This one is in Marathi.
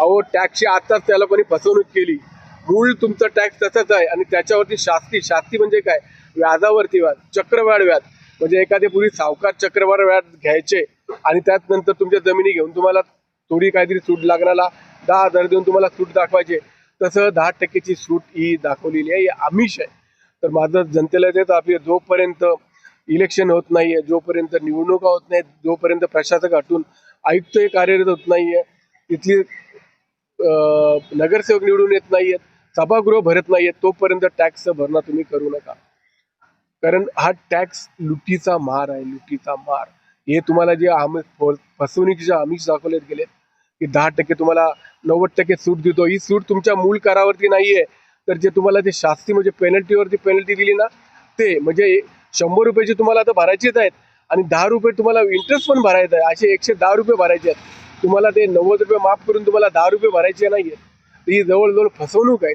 अहो टॅक्सची आताच त्याला कोणी फसवणूक केली. मूळ तुमचं टॅक्स तसंच आहे आणि त्याच्यावरती शास्ती शास्ती म्हणजे काय? व्याजावरती व्याज चक्रवाढ व्याज. म्हणजे एखादे पूर्वी सावकार चक्रवाढ व्याज घ्यायचे आणि त्यात नंतर तुमच्या जमिनी घेऊन तुम्हाला थोडी काहीतरी सूट लागणारा दहा हजार देऊन तुम्हाला सूट दाखवायचे. तसं दहा टक्केची सूट ही दाखवलेली आहे आमिष आहे. तर माझं जनतेला तेच आपली जोपर्यंत इलेक्शन होत नाहीये जोपर्यंत निवडणुका होत नाहीत जोपर्यंत प्रशासक हटून आयुक्त हे कार्यरत होत नाहीये आहे तिथली नगरसेवक निवडून येत नाहीयेत सभागृह भरत नाहीयेत तोपर्यंत टॅक्स भरणा तुम्ही करू नका. कारण हा टॅक्स लुटीचा मार आहे लुटीचा मार. हे तुम्हाला जे आमिष फसवणुकीचे आमिष दाखवले गेलेत की दहा टक्के तुम्हाला नव्वद टक्के सूट देतो ही सूट तुमच्या मूळ करावरती नाहीये. तर जे तुम्हाला जे शास्ती म्हणजे पेनल्टीवरती पेनल्टी दिली ना ते म्हणजे शंभर रुपयाची तुम्हाला आता भरायचेच आहेत आणि दहा रुपये तुम्हाला इंटरेस्ट पण भरायचा आहे असे एकशे दहा रुपये भरायचे आहेत. तुम्हाला ते नव्वद रुपये माफ करून तुम्हाला दहा रुपये भरायचे नाहीये. ही जवळजवळ फसवणूक आहे.